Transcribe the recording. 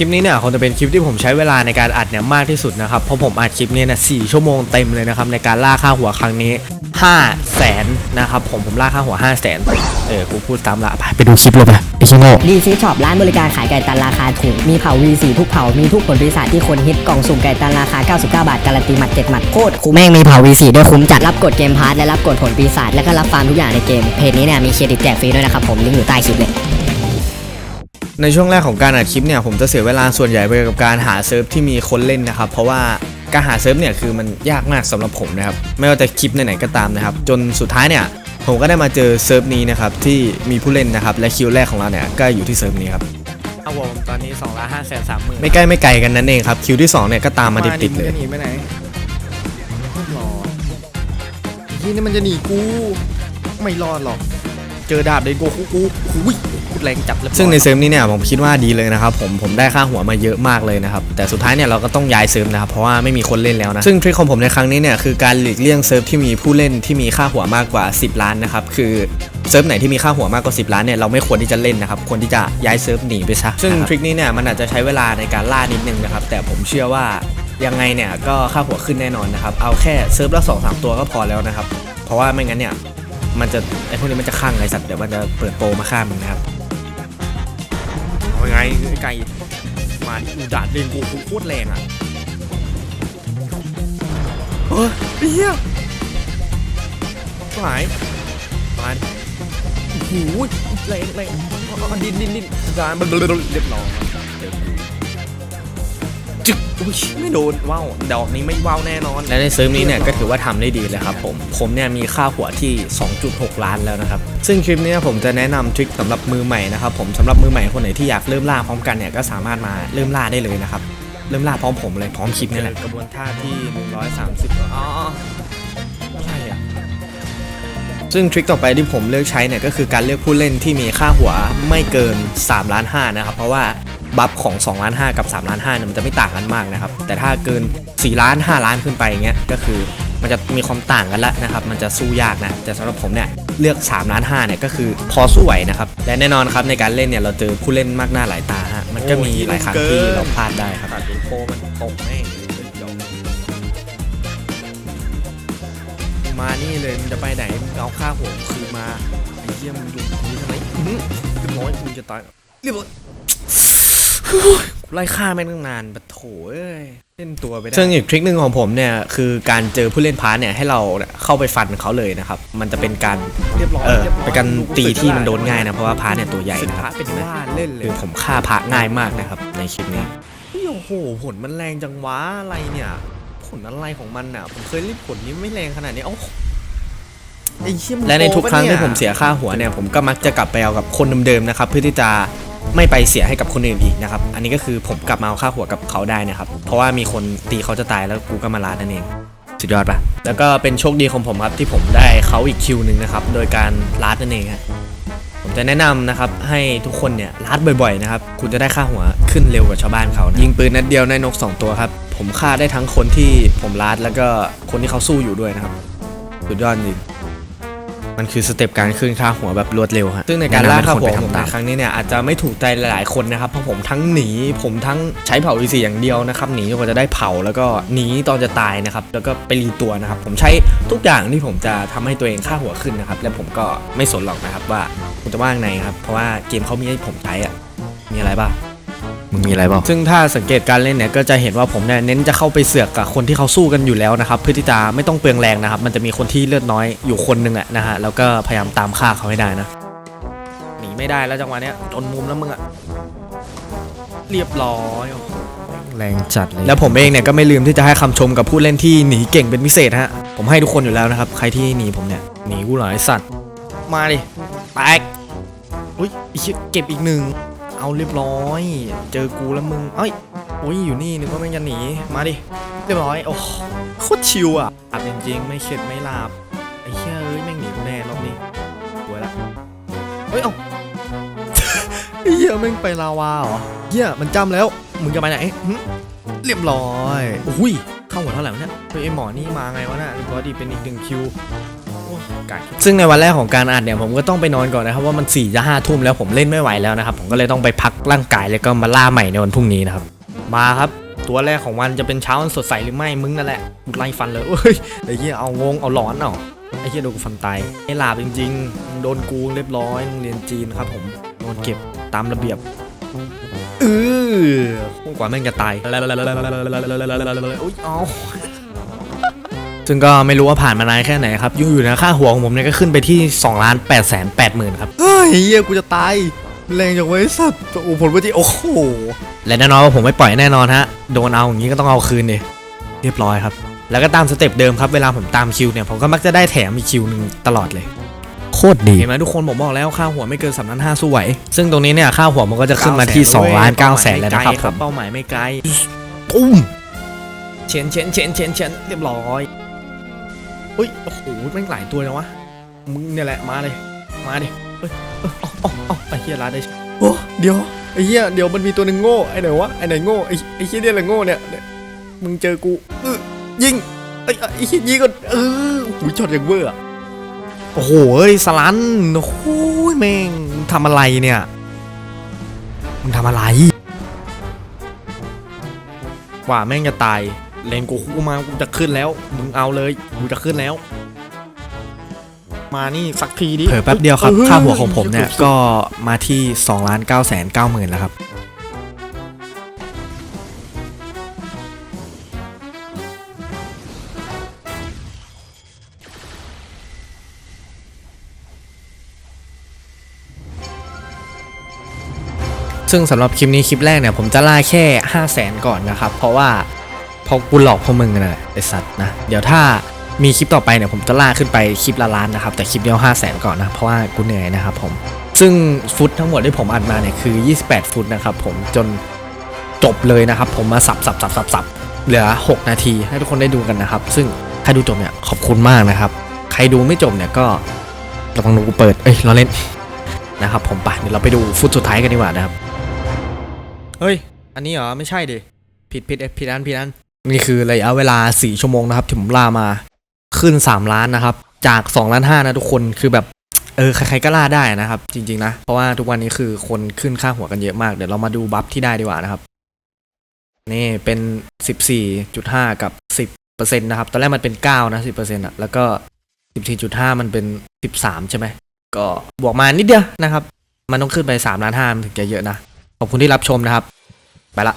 คลิปนี้เนี่ยคงจะเป็นคลิปที่ผมใช้เวลาในการอัดเนี่ยมากที่สุดนะครับ เพราะผมอัดคลิปนี้เนี่ยสชั่วโมงเต็มเลยนะครับในการล่าค่าหัวครั้งนี้5 0 0แสนนะครับผมผมล่าค่าหัว5 0 0แสนเออกูพูดตามละไปไปดูคลิปเลยไปไอชิโง่ดีซีช็อปร้านบริการขายไก่ตันราคาถูก มีเผา V4 ทุกเผา มีทุกผลปีศาจที่คนฮิตกล่องสุ่มไก่ตันราคา 99 บาท การันตีหมัด7หมัดโคตรคุ้มแม่งมีเผา V4 ด้วยคุ้มจัดรับกดเกมพาร์ทและรับกดผลปีศาจแล้วก็รับฟาร์มทุกอย่างในเกมเพจนี้เนี่ยมีเครดิตแจกฟรีด้วยนะครับผมลิงก์อยู่ใต้คลิปเลย ในช่วงแรกของการอัดคลิปเนี่ยผมจะเสียเวลาส่วนใหญ่ไปกับการหาเซิร์ฟที่มีคนเล่นนะครับ เพราะว่าการหาเซิร์ฟเนี่ยคือมันยากมากสำหรับผมนะครับไม่ว่าจะคลิปไหนๆก็ตามนะครับ จนสุดท้ายเนี่ยผมก็ได้มาเจอเซิร์ฟนี้นะครับที่มีผู้เล่นนะครับและคิวแรกของเราเนี่ยก็อยู่ที่เซิร์ฟนี้ครับเอาผมตอนนี้2ล้าน5แสน3หมื่นไม่ใกล้ไม่ไกลกันนั่นเองครับคิวที่สองเนี่ยก็ตามมาติดๆเลยจะหนีไปไหนรอที่นี่มันจะหนีกูไม่รอดหรอก เจอดาบเดนโกกูกูอุ้ย กูแรงจับเลยซึ่งในเซิร์ฟนี้เนี่ยผมคิดว่าดีเลยนะครับผมผมได้ค่าหัวมาเยอะมากเลยนะครับแต่สุดท้ายเนี่ยเราก็ต้องย้ายเซิร์ฟนะครับเพราะว่าไม่มีคนเล่นแล้วนะซึ่งทริคของผมในครั้งนี้เนี่ยคือการหลีกเลี่ยงเซิร์ฟที่มีผู้เล่นที่มีค่าหัวมากกว่า 10 ล้านนะครับคือเซิร์ฟไหนที่มีค่าหัวมากกว่า 10 ล้านเนี่ยเราไม่ควรที่จะเล่นนะครับควรที่จะย้ายเซิร์ฟหนีไปซะซึ่งทริคนี้เนี่ยมันอาจจะใช้เวลาในการล่านิดนึงนะครับแต่ผมเชื่อว่ายังไงเนี่ยก็ค่าหัวขึ้นแน่นอนนะครับเอาแค่เซิร์ฟละสองสามตัวก็พอแล้วนะครับเพราะว่าไม่งั้นเนี่ยมันจะไอพวกนี้มันจะข้างไอสัตว์เดี๋ยวมันจะเปิดโปรมาฆ่ามึงนะครับเอา ไงไก่มาอูดาบเรนโกกูโคตรแรงอะเฮ้ยไอ้เหี้ยหายตายโอ้โหแรงแรงดินดินดินจานมันเรียบร้อยเดี๋ยว จึ๊กอุ้ยไม่โดนว้าวดอกนี้ไม่ว้าวแน่นอน และในเซิร์ฟนี้เนี่ยก็ถือว่าทำได้ดีเลยครับผม ผมเนี่ยมีค่าหัวที่ 2.6 ล้านแล้วนะครับ ซึ่งคลิปเนี้ผมจะแนะนำทริคสำหรับมือใหม่นะครับผมสำหรับมือใหม่คนไหนที่อยากเริ่มล่าพร้อมกันเนี่ยก็สามารถมาเริ่มล่าได้เลยนะครับ เริ่มล่าพร้อมผมเลยพร้อมคลิปนี่แหละ กระบวนท่าที่ 130อ๋ออะไรอะซึ่งทริคต่อไปที่ผมเลือกใช้เนี่ยก็คือการเลือกผู้เล่นที่มีค่าหัวไม่เกิน3ล้าน5นะครับเพราะว่า บัฟของ2ล้าน5กับ3ล้าน5เนี่ยมันจะไม่ต่างกันมากนะครับ แต่ถ้าเกิน 4 ล้าน 5 ล้านขึ้นไปอย่างเงี้ยก็คือมันจะมีความต่างกันละนะครับ มันจะสู้ยากนะ แต่สำหรับผมเนี่ยเลือก3ล้าน5เนี่ยก็คือพอสู้ไหวนะครับ และแน่นอนครับในการเล่นเนี่ยเราเจอผู้เล่นมากหน้าหลายตาฮะ มันก็มีหลายครั้งที่เราพลาดได้ครับตัดเป็นโคมันตกแม่งเดี๋ยวมานี่เลยมึงจะไปไหนมึงเอาค่าหัวกูคืนมาไอ้เหี้ยมึงอยู่ตรงนี้ทำไมอื้อหือเรียบร้อยมึงจะตายเรียบร้อยโอ้ยกู ไล่ฆ่าแม่งตั้งนานปะโถเอ้ยเล่นตัวไปได้ซึ่งอีกทริคหนึ่งของผมเนี่ยคือการเจอผู้เล่นพาร์ทเนี่ยให้เราเนี่ยเข้าไปฟันเขาเลยนะครับ มันจะเป็นการเรียบร้อยเออรียบร้อยเป็นการตีที่มันโดนง่ายนะ เพราะว่าพาร์ทเนี่ยตัวใหญ่สินนะคค้ารับเป็นเห็นไหมบ้าเล่นเลยคือผมฆ่าพระง่ายมากนะครับ ในคลิปนี้เฮ้ยโอ้โหผลมันแรงจังวะอะไรเนี่ย ผลอะไรของมันอะ ผมเคยรีบผลนี้ไม่แรงขนาดนี้เอ้าไอ้เชี่ยมึงและในทุกครั้งโปะที่ปะผมเสียค่าหัวเนี่ยผมก็มักจะกลับไปเอากับคนเดิมๆนะครับเพื่อที่จะ ไม่ไปเสียให้กับคนอื่นอีกนะครับ อันนี้ก็คือผมกลับมาเอาค่าหัวกับเขาได้นะครับ เพราะว่ามีคนตีเขาจะตายแล้วกูก็มาลานั่นเองสุดยอดปะแล้วก็เป็นโชคดีของผมครับที่ผมได้เขาอีกคิวหนึ่งนะครับ โดยการลาดนั่นเองฮะผมจะแนะนำนะครับให้ทุกคนเนี่ยลาดบ่อยๆนะครับ คุณจะได้ค่าหัวขึ้นเร็วกว่าชาวบ้านเขานะยิงปืนนัดเดียวได้นกสองตัวครับ ผมฆ่าได้ทั้งคนที่ผมลาดแล้วก็คนที่เขาสู้อยู่ด้วยนะครับ สุดยอดจริง มันคือสเต็ปการขึ้นค่าหัวแบบรวดเร็วฮะซึ่งในการล่าค่าหัวผมในครั้งนี้เนี่ยอาจจะไม่ถูกใจหลายๆคนนะครับเพราะผมทั้งหนีผมทั้งใช้เผาวีซีอย่างเดียวนะครับหนีจนกว่าจะได้เผาแล้วก็หนีตอนจะตายนะครับแล้วก็ไปรีตัวนะครับผมใช้ทุกอย่างที่ผมจะทำให้ตัวเองค่าหัวขึ้นนะครับและผมก็ไม่สนหรอกนะครับว่าผมจะว่างไงครับเพราะว่าเกมเขามีให้ผมใช้อะมีอะไรบ้าง มึงมีอะไรบ้างซึ่งถ้าสังเกตการเล่นเนี่ยก็จะเห็นว่าผมเนี่ยเน้นจะเข้าไปเสือกกับคนที่เขาสู้กันอยู่แล้วนะครับเพื่อที่จะไม่ต้องเปลืองแรงนะครับมันจะมีคนที่เลือดน้อยอยู่คนหนึ่งอะนะฮะแล้วก็พยายามตามฆ่าเขาให้ได้นะหนีไม่ได้แล้วจังหวะเนี้ยจนมุมแล้วมึงอะเรียบร้อยโอ้โหแรงจัดเลยแล้วผมเองเนี่ยก็ไม่ลืมที่จะให้คำชมกับผู้เล่นที่หนีเก่งเป็นพิเศษฮะผมให้ทุกคนอยู่แล้วนะครับใครที่หนีผมเนี่ยหนีกูเหรอไอสัตว์มาดิแตกอุ้ยอีกเก็บอีกหนึ่ง เอาเรียบร้อย เจอกูแล้วมึง เอ้ยอุ้ยอยู่นี่นึกว่าม่งจะหนี มาดิ เรียบร้อย โอ้โคตรชิวอะอับจริงๆ ไม่เข็ดไม่หลับ ไอ้เหี้ยเอ้ยแม่งหนีกูแน่รอบนี้สวละ เฮ้ย เอ้าไอ้เหี้ยแม่งไปลาวาเหรอเหี้ยมันจำแล้ว มึงจะไปไหน เรียบร้อย อุ้ย เข้าหัวเท่าไหร่วะเนี่ยไอหมอนี่มาไงวะเนี่ยเรียบร้อยดีเป็นอีกหนึ่งคิว ซึ่งในวันแรกของการอัดเนี่ยผมก็ต้องไปนอนก่อนนะครับว่ามัน4ี่จะห้าทุ่มแล้วผมเล่นไม่ไหวแล้วนะครับผมก็เลยต้องไปพักร่างกายแล้วก็มาล่าใหม่ในวันพรุ่งนี้นะครับมาครับตัวแรกของวันจะเป็นเช้าอันสดใสหรือไม่มึงนั่นแหละกูไล่ฟันเลยเอ้ยไอ้เหี้ยเอางงเอาหลอนเอาไอ้เหี้ยโดนกูฟันตายไอ้หลาบจริงๆมึงโดนกูเรียบร้อยมึงเรียนจีนครับผมโดนเก็บตามระเบียบเออกว่าแม่งจะตายอุ้ยเอา ซึ่งก็ไม่รู้ว่าผ่านมานานแค่ไหนครับยุ่งอยู่นะค่าหัวของผมเนี่ยก็ขึ้นไปที่2ล้าน8แสน8หมื่นครับเฮ้ยเฮียกูจะตายแรงจากไว้สัตว์โอ้ผลว่าที่โอ้โหและแน่นอนว่าผมไม่ปล่อยแน่นอนฮะโดนเอาอย่างนี้ก็ต้องเอาคืนดิเรียบร้อยครับ แล้วก็ตามสเต็ปเดิมครับเวลาผมตามคิวเนี่ยผมก็มักจะได้แถมอีกคิวหนึ่งตลอดเลยโคตรดีเห็นไหมทุกคนผมบอกแล้วค่าหัวไม่เกินสามล้านห้าสู้ไหวซึ่งตรงนี้เนี่ยค่าหัวมันก็จะขึ้นมาที่2ล้าน9แสนแล้วนะครับผมเป้าหมายไม่ไกลตุ้มเชนเชนเชนเชนเชนเรียบร้อย อุ้ย โอ้โหแม่งหลายตัวเลยววะ มึงเนี่ยแหละมาเลย มาดิ เฮ้ยเอ้ยเอ๋ออ๋อไอ้เหี้ยร้านได้โอ้เดี๋ยวไอ้เหี้ยเดี๋ยวมันมีตัวหนึ่งโง่ไอ้ไหนวะไอ้ไหนโง่ไอ้ไอ้เหี้ยเนี่ยแหละโง่เนี่ย มึงเจอกูเออยิงไอ้ไอ้เหี้ยยิงก่อนเออหูยช็อตอย่างเวอร์อะโอ้โหเอ้ยสลันโอ้โหแม่งมึงทำอะไรเนี่ย มึงทำอะไรกว่าแม่งจะตาย เลนกูคู่มากูจะขึ้นแล้ว มึงเอาเลยกูจะขึ้นแล้ว มานี่สักทีดิเผลอแป๊บเดียวครับเออค่าหัวของผมเนี่ยสุดๆก็มาที่2ล้าน9แสน9หมื่นแล้วครับซึ่งสำหรับคลิปนี้คลิปแรกเนี่ยผมจะล่าแค่ 5 0 0แสนก่อนนะครับ เพราะว่า เพราะกูหลอกพวกมึงนั่นแหละไอสัตว์นะ เดี๋ยวถ้ามีคลิปต่อไปเนี่ยผมจะล่าขึ้นไปคลิปละล้านนะครับ แต่คลิปเดียว5 0 0แสนก่อนนะ เพราะว่ากูเหนื่อยนะครับผม ซึ่งฟุตทั้งหมดที่ผมอัดมาเนี่ยคือ 28 ฟุตนะครับผมจนจบเลยนะครับ ผมมาสับสับสับสับสับเหลือ 6 นาทีให้ทุกคนได้ดูกันนะครับ ซึ่งใครดูจบเนี่ยขอบคุณมากนะครับ ใครดูไม่จบเนี่ยก็ระวังดูกูเปิดเอ้ยเราเล่นนะครับผมไปเดี๋ยวเราไปดูฟุตสุดท้ายกันดีกว่านะครับ เฮ้ย อันนี้เหรอ ไม่ใช่ดิ ผิดผิดเอ้ยผิดอันผิดอัน นี่คือระยะเวลา 4 ชั่วโมงนะครับที่ผมล่ามาขึ้น 3 ล้านนะครับ จาก2ล้าน5นะทุกคนคือแบบเออใครๆก็ล่าได้นะครับ จริงๆนะ เพราะว่าทุกวันนี้คือคนขึ้นค่าหัวกันเยอะมาก เดี๋ยวเรามาดูบัฟที่ได้ดีกว่านะครับ นี่เป็น 14.5 กับ 10%นะครับ ตอนแรกมันเป็น 9 นะ 10%อะแล้วก็ 14.5 มันเป็น 13 ใช่ไหมก็บวกมานิดเดียวนะครับ มันต้องขึ้นไป3ล้าน5มันถึงจะเยอะนะ ขอบคุณที่รับชมนะครับ ไปละ